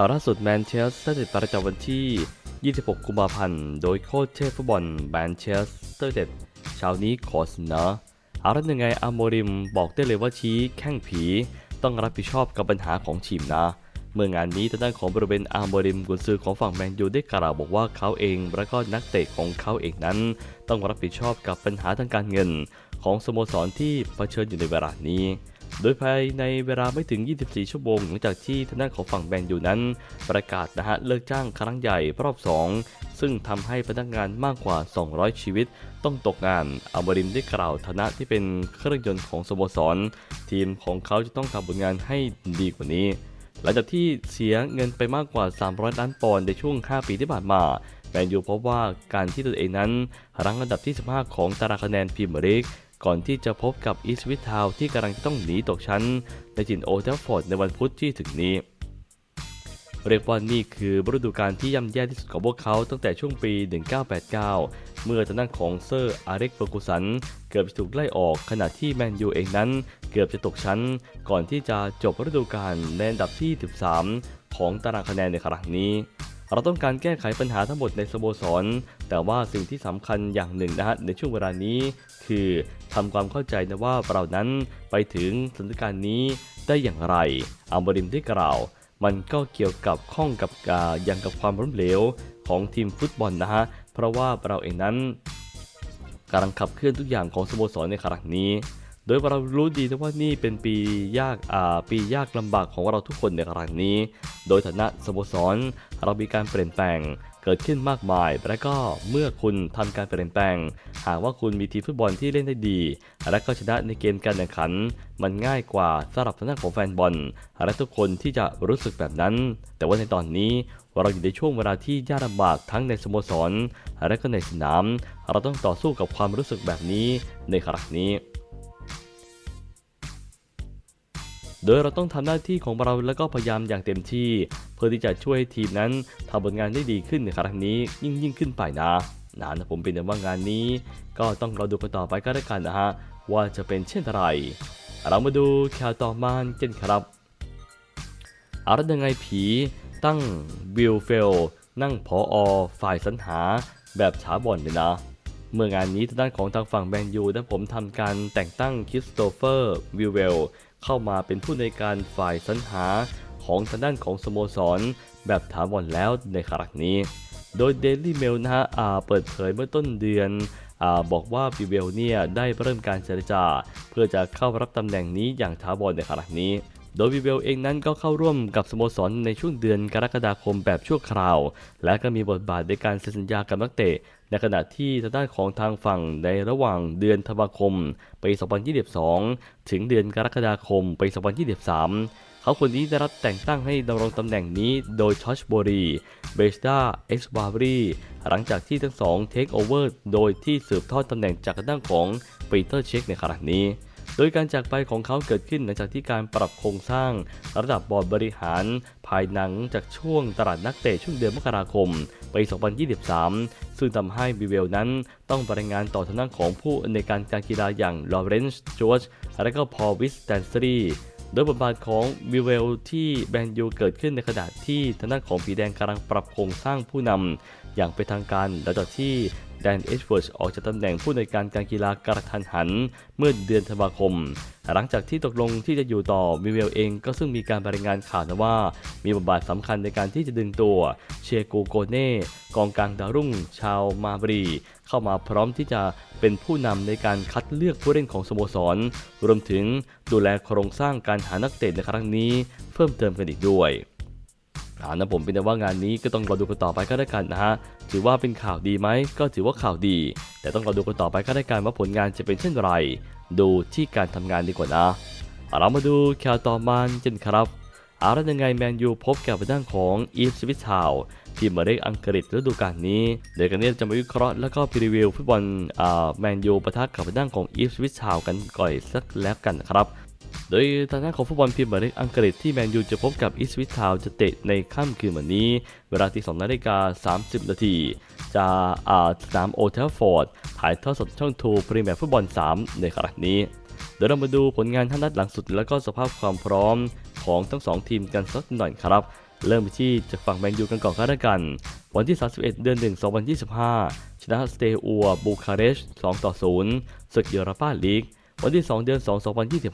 ข่าวล่าสุดแมนเชสเตอร์เดดประจำวันที่ 26 กุมภาพันธ์ โดยโค้ชเทพฟุตบอลแมนเชสเตอร์เดดเช้านี้ขอเสนอเอาละยังไงอาโมริมบอกได้เลยว่าชี้แข้งผี ต้องรับผิดชอบกับปัญหาของทีมนะ เมื่องานนี้ทางด้านของบริเวณอาร์โมริมกุนซือของฝั่งแมนยูได้กล่าวบอกว่าเขาเองและก็นักเตะของเขาเองนั้น ต้องรับผิดชอบกับปัญหาทางการเงิน ของสโมสรที่เผชิญอยู่ในเวลานี้ โดยภายในเวลาไม่ถึง 24 ชั่วโมง หลังจากที่ทางด้านของฝั่งแมนยูนั้น ประกาศนะฮะเลิกจ้างครั้งใหญ่รอบ 2 ซึ่งทำให้พนักงานมากกว่า 200 ชีวิต ต้องตกงานอัลบริมได้กล่าวฐานะที่เป็นเครื่องยนต์ของสโมสร ทีมของเขาจะต้องทำผลงานให้ดีกว่านี้ หลังจากที่เสียเงินไปมากกว่า 300 ล้านปอนด์ในช่วง 5 ปีที่ผ่านมาแมนยูพบว่าการที่ตัวเองนั้นรั้งอันดับที่ 15 ของตารางคะแนนพรีเมียร์ลีก ก่อนที่จะพบกับอีสวิททาวที่กำลังจะต้องหนีตกชั้น ในจินโอเทลฟอร์ดในวันพุธที่ถึงนี้ เรียกว่านี่คือฤดูกาลที่ย่ำแย่ที่สุดของพวกเขาตั้งแต่ช่วงปี 1989 เมื่อทางด้านของเซอร์อาเร็กเฟอร์กูสัน เกือบจะถูกไล่ออกขณะที่แมนยูเองนั้น เกือบจะตกชั้น ก่อนที่จะจบฤดูกาลในอันดับที่ 13 ของตารางคะแนนในครั้งนี้ เราต้องการแก้ไขปัญหาทั้งหมดในสโมสร แต่ว่าสิ่งที่สำคัญอย่างหนึ่งนะฮะในช่วงเวลานี้คือทำความเข้าใจนะว่าเรานั้นไปถึงสถานการณ์นี้ได้อย่างไรอัลบริมได้กล่าว มันก็เกี่ยวกับข้องกับกาอย่างกับความล้มเหลวของทีมฟุตบอลนะฮะเพราะว่าเราเองนั้นกำลังขับเคลื่อนทุกอย่างของสโมสรในครั้งนี้ โดยเรารู้ดีนะว่านี่เป็นปียากอ่าปียากลำบากของเราทุกคนในครั้งนี้ โดยฐานะสโมสรเรามีการเปลี่ยนแปลงเกิดขึ้นมากมาย และก็เมื่อคุณทำการเปลี่ยนแปลง หากว่าคุณมีทีมฟุตบอลที่เล่นได้ดี และก็ชนะในเกมการแข่งขัน มันง่ายกว่าสำหรับทางด้านของแฟนบอล และทุกคนที่จะรู้สึกแบบนั้น แต่ว่าในตอนนี้เราอยู่ในช่วงเวลาที่ยากลำบากทั้งในสโมสร และก็ในสนาม เราต้องต่อสู้กับความรู้สึกแบบนี้ในครั้งนี้ โดยเราต้องทำหน้าที่ของเราแล้วก็พยายามอย่างเต็มที่ เพื่อที่จะช่วยให้ทีมนั้นทำผลงานได้ดีขึ้นในครั้งนี้ยิ่งยิ่งขึ้นไปนะนะนะผมเป็นแต่ว่างานนี้ ก็ต้องรอดูกันต่อไปก็แล้วกันนะฮะว่าจะเป็นเช่นไร เรามาดูข่าวต่อมากันครับอาละยังไงผีตั้งบิลเฟล นั่งพออฝ่ายสรรหาแบบช้าบ่อนเลยนะ เมื่องานนี้ทางด้านของทางฝั่งแมนยูได้ผมทำการแต่งตั้งคริสโตเฟอร์วิลเวล เข้ามาเป็นผู้ในการฝ่ายสรรหาของทางด้านของสโมสร แบบถาวรแล้วในครั้งนี้ โดย Daily Mail นะฮะเปิดเผยเมื่อต้นเดือนอบอกว่าบิเวลเนี่ยได้เริ่มการเจรจา เพื่อจะเข้ารับตำแหน่งนี้อย่างถาวรในครั้งนี้ โดยวิเวลเองนั้นก็เข้าร่วมกับสโมสรในช่วงเดือนกรกฎาคมแบบชั่วคราว และก็มีบทบาทในการเซ็นสัญญากับนักเตะ ในขณะที่ทางด้านของทางฝั่งในระหว่างเดือนธันวาคมปี2022 ถึงเดือนกรกฎาคมปี2023เขาคนนี้ได้รับแต่งตั้งให้ดำรงตำแหน่งนี้โดยชอชโบรี เบสดาเอ็กซ์บารีหลังจากที่ทั้งสองเทคโอเวอร์โดยที่สืบทอดตำแหน่งจากทางด้านของปีเตอร์เช็คในขณะนี้ โดยการจากไปของเขาเกิดขึ้นหลังจากที่การปรับโครงสร้าง ระดับบอร์ดบริหาร ภายหลังจากช่วงตลาดนักเตะช่วงเดือนมกราคมปี 2023 ซึ่งทำให้บิเวลนั้นต้องรายงานต่อทางด้านของผู้ในวยการการกีฬาอย่างลอเรนซ์จอร์จและก็พอลวิสแตนสตรีโดยบทบาทของบิเวลที่แบนยูเกิดขึ้นในขณะที่ทางด้านของผีแดงกำลังปรับโครงสร้างผู้นำอย่างเป็นทางการหลังจากที่ แดนเอชเวิร์ดออกจากตำแหน่งผู้ในการการกีฬากระทันหัน เมื่อเดือนธันวาคม หลังจากที่ตกลงที่จะอยู่ต่อมิเวลเองก็ซึ่งมีการรายงานข่าวนะว่า มีบทบาทสำคัญในการที่จะดึงตัวเชโกโกเน่กองกลางดาวรุ่ง ชาวมาบรี เข้ามาพร้อมที่จะเป็นผู้นำในการคัดเลือกผู้เล่นของสโมสร รวมถึงดูแลโครงสร้างการหานักเตะในครั้งนี้ เพิ่มเติมกันอีกด้วย เอานะผมเป็นแต่ว่างานนี้ก็ต้องรอดูกันต่อไปก็ได้กันนะฮะถือว่าเป็นข่าวดีไหมก็ถือว่าข่าวดี แต่ต้องรอดูกันต่อไปก็ได้กันว่าผลงานจะเป็นเช่นไร ดูที่การทำงานดีกว่านะเรามาดูข่าวต่อมากันครับอาแล้วยังไงแมนยูพบกับด้านของอีฟสวิตทาวทีมเมเล็กอังกฤษฤดูกาลนี้เดี๋ยวกันนี้จะมาวิเคราะห์แล้วก็พรีวิวฟุตบอลแมนยูปะทะกับด้านของอีฟสวิตทาวกันก่อนสักแล้วกันครับ โดยทางด้านของฟุตบอลพรีเมียร์ลีกอังกฤษที่แมนยูจะพบกับอีสวิททาวจะเตะในค่ำคืนวันนี้ เวลาที่2นาฬิกา30 นาที จะอาสนามโอเทลฟอร์ดถ่ายทอดสดช่องทูพรีเมียร์ฟุตบอล 3 ในครั้งนี้ เดี๋ยวเรามาดูผลงานท่านัดหลังสุดแล้วก็สภาพความพร้อมของทั้งสองทีมกันสักหน่อยครับ เริ่มที่จากฝั่งแมนยูกันก่อนก็แล้วกัน วันที่ 31 เดือน 1 2025 ชนะสเตอัวบูคาเรสต์2ต่อ 0ศึกยูโรปาลีก วันที่ 2 เดือน 2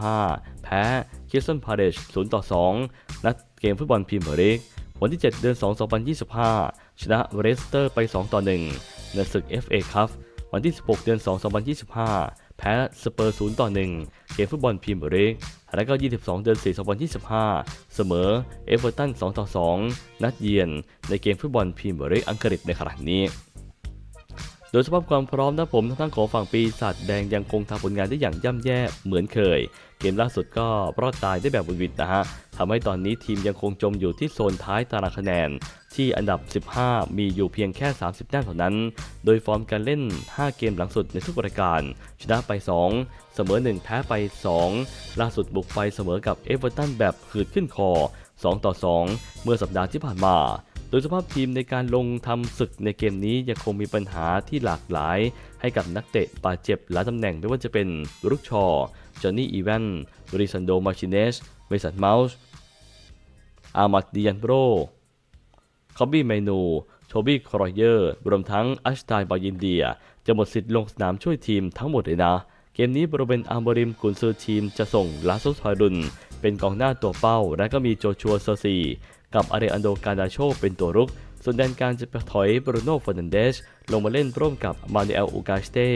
2025 แพ้คิสตันพาเดช0ต่อ2นัดเกมฟุตบอลพรีเมียร์ลีกวันที่ 7 เดือน 2 2025 ชนะเรสเตอร์ไป 2 ต่อ 1 ในศึก FA คัพวันที่ 16 เดือน 2 2025 แพ้สเปอร์ 0 ต่อ 1 เกมฟุตบอลพรีเมียร์ลีกแล้วก็ 22 เดือน 4 2025 เสมอเอเวอร์ตัน 2 ต่อ 2 นัดเยือนในเกมฟุตบอลพรีเมียร์ลีกอังกฤษในขณะนี้ โดยสภาพความพร้อมนะผมทั้งของฝั่งปีศาจแดงยังคงทำผลงานได้อย่างย่ำแย่เหมือนเคย เกมล่าสุดก็รอดตายได้แบบบุดหวิดนะฮะทำให้ตอนนี้ทีมยังคงจมอยู่ที่โซนท้ายตารางคะแนน ที่อันดับ 15 มีอยู่เพียงแค่ 30 แต้มเท่านั้น โดยฟอร์มการเล่น 5 เกมหลังสุดในทุกรายการ ชนะไป 2 เสมอ 1 แพ้ไป 2 ล่าสุดบุกไปเสมอกับเอเวอร์ตันแบบหืดขึ้นคอ 2 ต่อ 2 เมื่อสัปดาห์ที่ผ่านมา โดยสภาพทีมในการลงทำศึกในเกมนี้ยังคงมีปัญหาที่หลากหลาย ให้กับนักเตะบาดเจ็บหลายตำแหน่งไม่ว่าจะเป็นรุกชอจอห์นนี่อีแวนริซันโดมาชิเนสเมสันเมาส์อามัดดิยันโบรคอบบี้เมนูโทบี้ครอยเยอร์ รวมทั้งอัชตายบายินเดีย จะหมดสิทธิ์ลงสนามช่วยทีมทั้งหมดเลยนะ มนี้บริเวณอาร์บริมกุนซือทีมจะส่งลาซุสฮอยรุน เป็นกองหน้าตัวเป้า และก็มีโจชัวเซอร์ซีกับอาเรอันโดการดาโชเป็นตัวรุก ส่วนแดนการจะไปถอยบรูโน่ฟอร์นันเดสลงมาเล่นร่วมกับมาเนเอลอูกาสเต้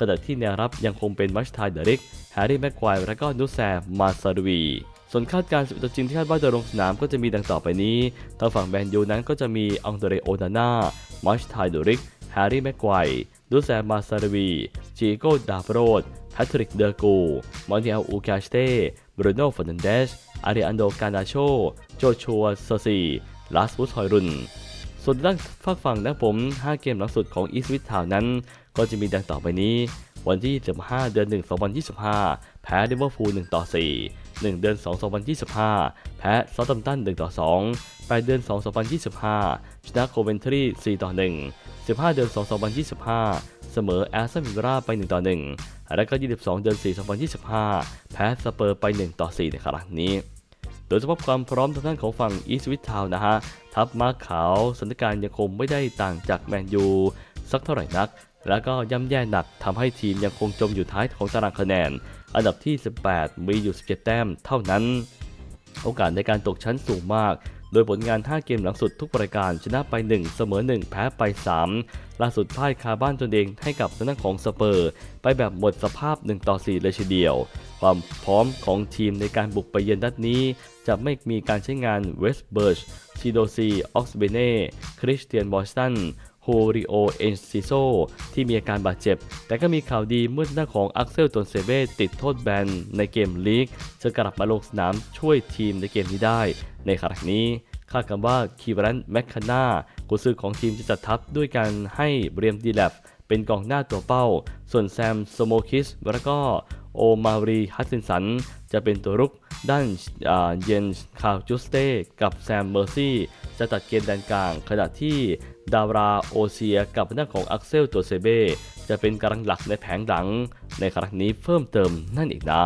ขณะที่แนวรับยังคงเป็นมัชทายเดริกแฮร์รี่แม็กควายและก็นุสแซมมาซาดวีส่วนคาดการณ์11ตัวจริงที่คาดว่าจะลงสนามก็จะมีดังต่อไปนี้ทางฝั่งแมนยูนั้นก็จะมีอังเดรโอนาน่า มัชไทเดริก แฮร์รี่แม็กควาย ดูแซมมาซาดวีจิโก้ดาบโรดแพทริกเดอร์กูมอนติเอลอูกาสเต้บรูโน่ฟอนันเดสอาริอันโดกานาโช โจชัวเซซีลาสบุสฮอยรุน ส่วนด้านฝากฝั่งนะผม 5 เกมหลังสุดของอีสวิททาวนั้น ก็จะมีดังต่อไปนี้ วันที่15เดือน 1 2025 แพ้เดเวอร์ฟูล1ต่อ 4 1 เดือน 2 2025 แพ้ซาตัมตัน 1 ต่อ 2 8 เดือน 2 2025 ชนะโคเวนทรี 4 ต่อ 1 15 เดือน 2 2025 เสมอแอสตันวิลล่าไป 1 ต่อ 1 และก็ 22 เดือน 4 2025 แพ้สเปอร์ไป 1 ต่อ 4 ในครั้งนี้ โดยสภาพความพร้อมทางด้านของฝั่งอีสวิททาวนะฮะ ทัพมาขาวสถานการณ์ยังคงไม่ได้ต่างจากแมนยู สักเท่าไหร่นัก แล้วก็ย่ำแย่หนักทำให้ทีมยังคงจมอยู่ท้ายของตารางคะแนน อันดับที่ 18 มีอยู่ 17 แต้มเท่านั้น โอกาสในการตกชั้นสูงมาก โดยผลงาน 5 เกมหลังสุดทุกรายการชนะไป 1 เสมอ 1 แพ้ไป 3 ล่าสุดพ่ายคาบ้านตนเองให้กับทางด้านของสเปอร์ ไปแบบหมดสภาพ 1 ต่อ 4 เลยทีเดียว ความพร้อมของทีมในการบุกไปเยือนนัดนี้ จะไม่มีการใช้งานเวสเบิร์ชชิโดซีออกสเบเน่คริสเตียนบอสตัน ฮริโอเอนซิโซที่มีอาการบาดเจ็บ แต่ก็มีข่าวดีเมื่อหน้าของอักเซลตนเซเบติดโทษแบนในเกมลีกจะกลับมาลงสนามช่วยทีมในเกมนี้ได้ ในขณะนี้คาดกันว่าคีวรันแมคคาน่ากุนซือของทีมจะจัดทัพด้วยการให้เบรียมดีแลบเป็นกองหน้าตัวเป้า ส่วนแซมสโมคิส แล้วก็โอมารีฮัตสินสัน จะเป็นตัวรุก ด้านเยนคาจูสเต้กับแซมเมอร์ซี่จะตัดเกมแดนกลาง ขณะที่ดาราโอเซียกับหน้าของอักเซลตัวเซเบจะเป็นกำลังหลักในแผงหลังในครั้งนี้เพิ่มเติมนั่นอีกนะ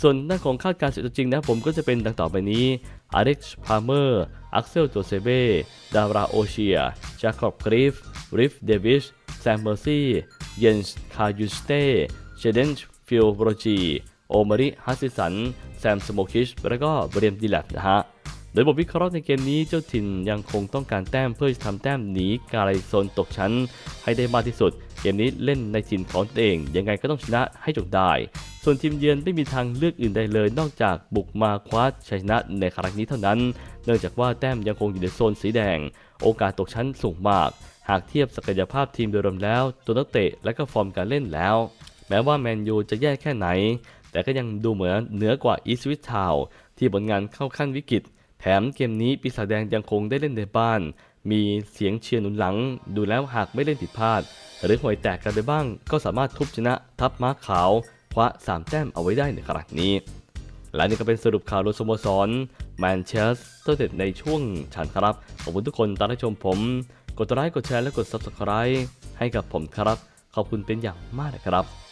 ส่วนด้านของคาดการณ์สุดจริงนะผมก็จะเป็นดังต่อไปนี้อาร็กซ์พาเมอร์ อักเซลโจเซเบดาราโอเชียจาคอบกริฟริฟเดวิส แซมเมอร์ซี่ เยนส์คายูสเต้เชเดน ฟิลโบรจี โอมาริฮัสซิสัน แซมสโมคิช แล้วก็เบรมดีแลบนะฮะ โดยบทวิเคราะห์ในเกมนี้เจ้าถิ่นยังคงต้องการแต้มเพื่อจะทำแต้มหนีการโซนตกชั้น ให้ได้มากที่สุด เกมนี้เล่นในถิ่นของตนเอง ยังไงก็ต้องชนะให้จงได้ ส่วนทีมเยือนไม่มีทางเลือกอื่นใดเลย นอกจากบุกมาคว้าชัยชนะในครั้งนี้เท่านั้น เนื่องจากว่าแต้มยังคงอยู่ในโซนสีแดง โอกาสตกชั้นสูงมากหากเทียบศักยภาพทีมโดยรวมแล้ว ตัวนักเตะและก็ฟอร์มการเล่นแล้ว แม้ว่าแมนยูจะแย่แค่ไหน แต่ก็ยังดูเหมือนเหนือกว่าอีสวิททาวที่ผลงานเข้าขั้นวิกฤต แถมเกมนี้ปีศาจแดงยังคงได้เล่นในบ้าน มีเสียงเชียร์หนุนหลัง ดูแล้วหากไม่เล่นผิดพลาด หรือห่วยแตกกันไปบ้าง ก็สามารถทุบชนะทัพม้าขาวคว้า3แต้มเอาไว้ได้ในครั้งนี้และนี่ก็เป็นสรุปข่าวโดยสโมสรแมนเชสเตอร์เด็ดในช่วงฉันครับ ขอบคุณทุกคนตามรับชมผม กดไลค์กดแชร์และกด Subscribe ให้กับผมครับ ขอบคุณเป็นอย่างมากนะครับ